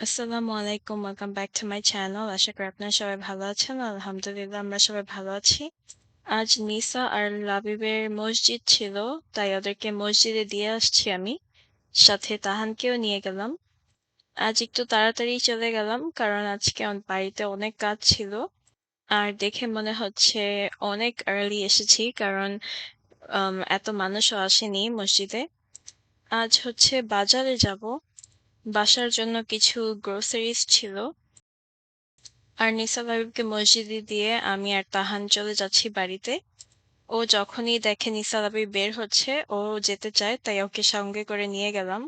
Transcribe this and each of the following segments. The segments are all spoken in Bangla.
আসসালামু আলাইকুম। Welcome back to my channel. আশা করি আপনারা সবাই ভালো আছেন। আলহামদুলিল্লাহ আমরা সবাই ভালো আছি। আজ নিসা আর লাবিবের মসজিদ ছিল, তাই ওদেরকে মসজিদে দিয়ে আসছি আমি। সাথে তাহানকেও নিয়ে গেলাম। আজ একটু তাড়াতাড়ি চলে গেলাম কারণ আজকে বাড়িতে অনেক কাজ ছিল। আর দেখে মনে হচ্ছে অনেক আর্লি এসেছি কারণ এত মানুষও আসেনি মসজিদে। আজ হচ্ছে বাজারে যাব। বাসার জন্য কিছু গ্রোসারিস ছিল। আর নিসা লাবিবকে মসজিদে দিয়ে আমি আর তাহান চলে যাচ্ছি বাড়িতে। ও যখনই দেখে নিসা লাবিব বের হচ্ছে ও যেতে চায় তাই ওকে সঙ্গে করে নিয়ে গেলাম।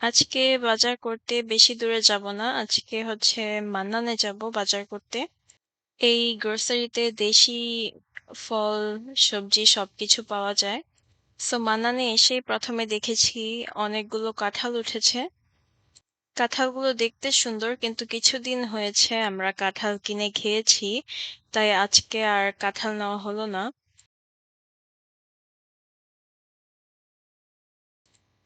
আজকে বাজার করতে বেশি দূরে যাব না। আজকে হচ্ছে মান্নানে যাব বাজার করতে। এই গ্রোসারিতে দেশি ফল, সবজি সবকিছু পাওয়া যায়। সো মানানে এসেই প্রথমে দেখেছি অনেকগুলো কাঁঠাল উঠেছে। কাঁঠালগুলো দেখতে সুন্দর, কিন্তু কিছুদিন হয়েছে আমরা কাঁঠাল কিনে খেয়েছি, তাই আজকে আর কাঁঠাল নেওয়া হলো না।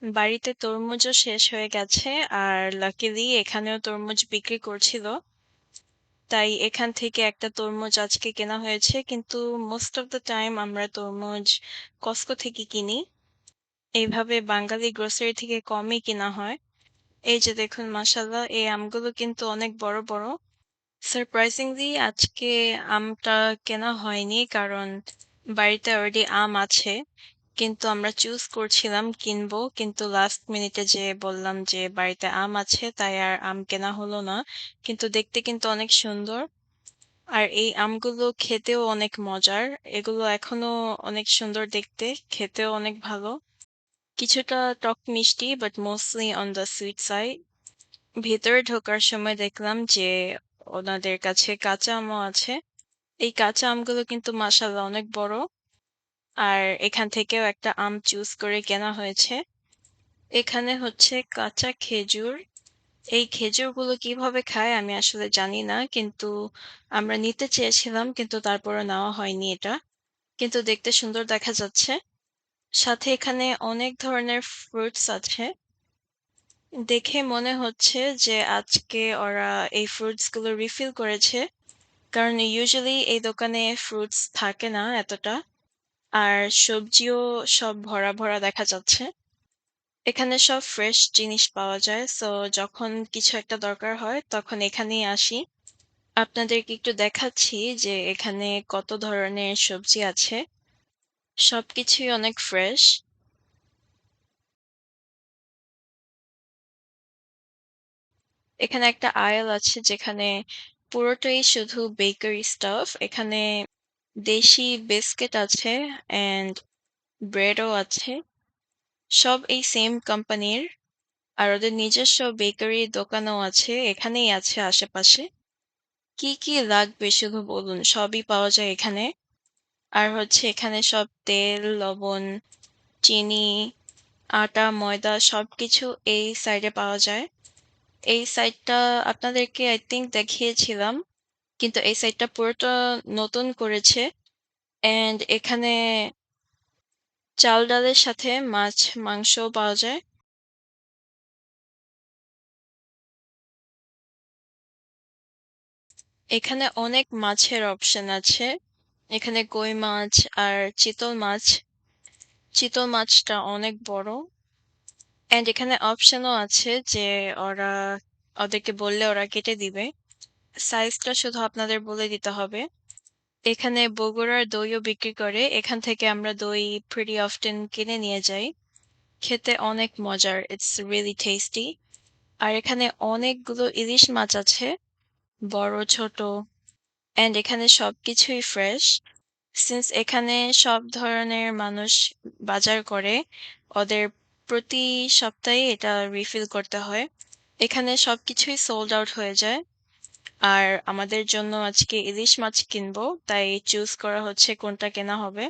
বাড়িতে তরমুজও শেষ হয়ে গেছে, আর লাকিলি এখানেও তরমুজ বিক্রি করছিল। তাই এখান থেকে একটা তরমুজ আজকে কেনা হয়েছে, কিন্তু মোস্ট অফ দ্য টাইম আমরা তরমুজ কস্কো থেকে কিনি। এইভাবে বাঙালি গ্রোসারি থেকে কমই কেনা হয়। এই যে দেখুন, মাশাআল্লাহ, এই আমগুলো কিন্তু অনেক বড় বড়। সারপ্রাইজিংলি আজকে আমটা কেনা হয়নি, কারণ বাড়িতে অলরেডি আম আছে। কিন্তু আমরা চুজ করছিলাম কিনবো কিন্তু লাস্ট মিনিটে যেয়ে বললাম যে বাড়িতে আম আছে তাই আর আম কেনা হলো না। কিন্তু দেখতে কিন্তু অনেক সুন্দর। আর এই আমগুলো খেতেও অনেক মজার। এগুলো এখনও অনেক সুন্দর দেখতে, খেতেও অনেক ভালো। কিছুটা টক মিষ্টি but mostly on the sweet side. ভেতরে ঢোকার সময় দেখলাম যে ওনাদের কাছে কাঁচা আমও আছে। এই কাঁচা আমগুলো কিন্তু মাশাআল্লাহ অনেক বড়। আর এখান থেকেও একটা আম চুজ করে কেনা হয়েছে। এখানে হচ্ছে কাঁচা খেজুর। এই খেজুরগুলো কীভাবে খায় আমি আসলে জানি না, কিন্তু আমরা নিতে চেয়েছিলাম, কিন্তু তারপরে নেওয়া হয়নি এটা। কিন্তু দেখতে সুন্দর দেখা যাচ্ছে। সাথে এখানে অনেক ধরনের ফ্রুটস আছে। দেখে মনে হচ্ছে যে আজকে ওরা এই ফ্রুটসগুলো রিফিল করেছে। কারণ ইউজুয়ালি এই দোকানে ফ্রুটস থাকে না এতটা। আর সবজিও সব ভরা ভরা দেখা যাচ্ছে। এখানে সব ফ্রেশ জিনিস পাওয়া যায়। সো যখন কিছু একটা দরকার হয়, তখন এখানেই আসি। আপনাদেরকে একটু দেখাচ্ছি যে এখানে কত ধরনের সবজি আছে। সবকিছুই অনেক ফ্রেশ। এখানে একটা আয়াল আছে যেখানে পুরোটাই শুধু বেকারি স্টাফ। এখানে দেশি বিস্কিট আছে অ্যান্ড ব্রেডও আছে। সব এই সেম কোম্পানির। আর ওদের নিজস্ব বেকারি দোকানও আছে এখানেই আছে আশেপাশে। কি কি লাগবে শুধু বলুন সবই পাওয়া যায় এখানে। আর হচ্ছে এখানে সব তেল, লবণ, চিনি, আটা, ময়দা সব কিছু এই সাইডে পাওয়া যায়। এই সাইডটা আপনাদেরকে আই থিঙ্ক দেখিয়েছিলাম। কিন্তু এই সাইডটা পুরোটা নতুন করেছে। অ্যান্ড এখানে চাল ডালের সাথে মাছ, মাংসও পাওয়া যায়। এখানে অনেক মাছের অপশন আছে। এখানে কই মাছ আর চিতল মাছ। চিতল মাছটা অনেক বড়। অ্যান্ড এখানে অপশনও আছে যে ওরা ওদেরকে বললে ওরা কেটে দিবে। সাইজটা শুধু আপনাদের বলে দিতে হবে। এখানে বগুড়ার দইও বিক্রি করে। এখান থেকে আমরা দই প্রিটি অফটেন কিনে নিয়ে যাই। খেতে অনেক মজার। It's really tasty. আর এখানে অনেকগুলো ইলিশ মাছ আছে। বড়, ছোট। অ্যান্ড এখানে সবকিছুই ফ্রেশ। সিন্স এখানে সব ধরনের মানুষ বাজার করে, ওদের প্রতি সপ্তাহে এটা রিফিল করতে হয়। এখানে সবকিছুই সোল্ড আউট হয়ে যায়। আর আমাদের জন্য আজকে ইলিশ মাছ কিনবো তাই চুজ করা হচ্ছে কোনটা কেনা হবে।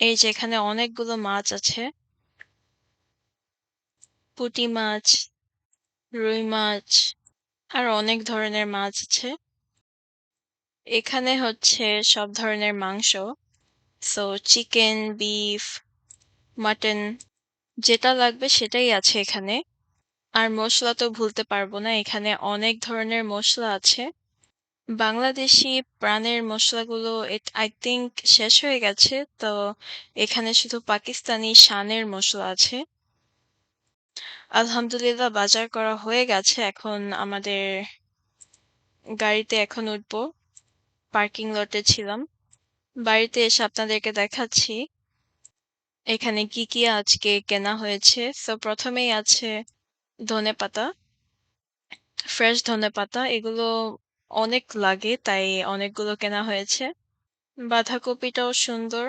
এই যে এখানে অনেকগুলো মাছ আছে। পুঁটি মাছ, রুই মাছ আর অনেক ধরনের মাছ আছে। এখানে হচ্ছে সব ধরনের মাংস। সো চিকেন, বিফ, মাটন যেটা লাগবে সেটাই আছে এখানে। আর মশলা তো ভুলতে পারব না। এখানে অনেক ধরনের মশলা আছে। বাংলাদেশি প্রাণের মসলাগুলো এট I think শেষ হয়ে গেছে। তো এখানে শুধু পাকিস্তানি শানের মশলা আছে। আলহামদুলিল্লাহ বাজার করা হয়ে গেছে। এখন আমাদের গাড়িতে এখন উঠবো। পার্কিং লটে ছিলাম। বাড়িতে এসে আপনাদেরকে দেখাচ্ছি। এখানে কি, কি আজকে কেনা হয়েছে। সো প্রথমেই আছে ধনেপাতা। ফ্রেশ ধনেপাতা। এগুলো অনেক লাগে তাই অনেকগুলো কেনা হয়েছে। বাঁধাকপিটাও সুন্দর।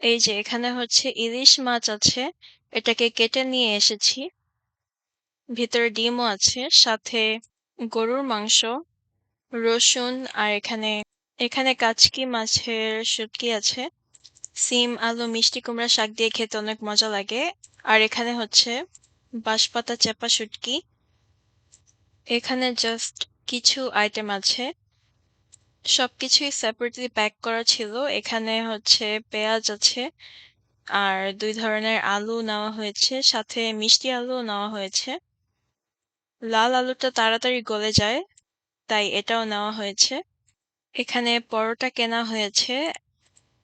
এই যে এখানে হচ্ছে ইলিশ মাছ আছে। এটাকে কেটে নিয়ে এসেছি। ভিতরে ডিমও আছে। সাথে গরুর মাংস, রসুন আর এখানে, এখানে কাচকি মাছের শুটকি আছে। সিম, আলু, মিষ্টি কুমড়া শাক দিয়ে খেতে অনেক মজা লাগে। আর এখানে হচ্ছে বাঁশপাতা চেপা শুটকি। এখানে জাস্ট কিছু আইটেম আছে। সবকিছুই সেপারেটলি প্যাক করা ছিল। এখানে হচ্ছে পেঁয়াজ আছে। আর দুই ধরনের আলু নেওয়া হয়েছে। সাথে মিষ্টি আলুও নেওয়া হয়েছে। লাল আলুটা তাড়াতাড়ি গলে যায়। তাই এটাও নেওয়া হয়েছে। এখানে পরোটা কেনা হয়েছে।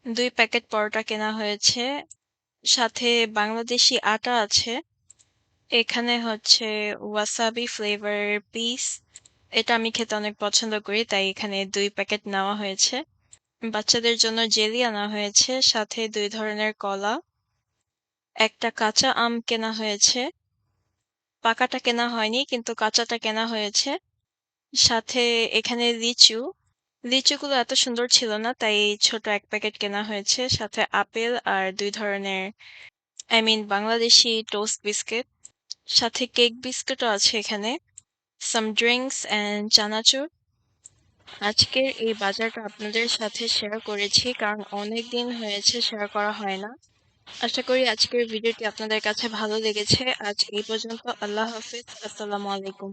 দুই প্যাকেট পরোটা কেনা হয়েছে। সাথে বাংলাদেশি আটা আছে। এখানে হচ্ছে ওয়াসাবি ফ্লেভার পিস। এটা আমি খেতে অনেক পছন্দ করি, তাই এখানে দুই প্যাকেট নেওয়া হয়েছে। বাচ্চাদের জন্য জেলি আনা হয়েছে। সাথে দুই ধরনের কলা। একটা কাঁচা আম কেনা হয়েছে। পাকাটা কেনা হয়নি, কিন্তু কাঁচাটা কেনা হয়েছে। সাথে এখানে লিচু। লিচুগুলো এত সুন্দর ছিল না, তাই ছোট এক প্যাকেট কেনা হয়েছে। সাথে আপেল আর দুই ধরনের, I mean Bangladeshi toast biscuit. সাথে কেক বিস্কুটও আছে এখানে। Some drinks and chanachur. আজকের এই বাজারটা আপনাদের সাথে শেয়ার করেছি, কারণ অনেক দিন হয়েছে শেয়ার করা হয় না। আশা করি আজকের ভিডিওটি আপনাদের কাছে ভালো লেগেছে। আজ এই পর্যন্ত। আল্লাহ হাফিজ আসসালামু আলাইকুম।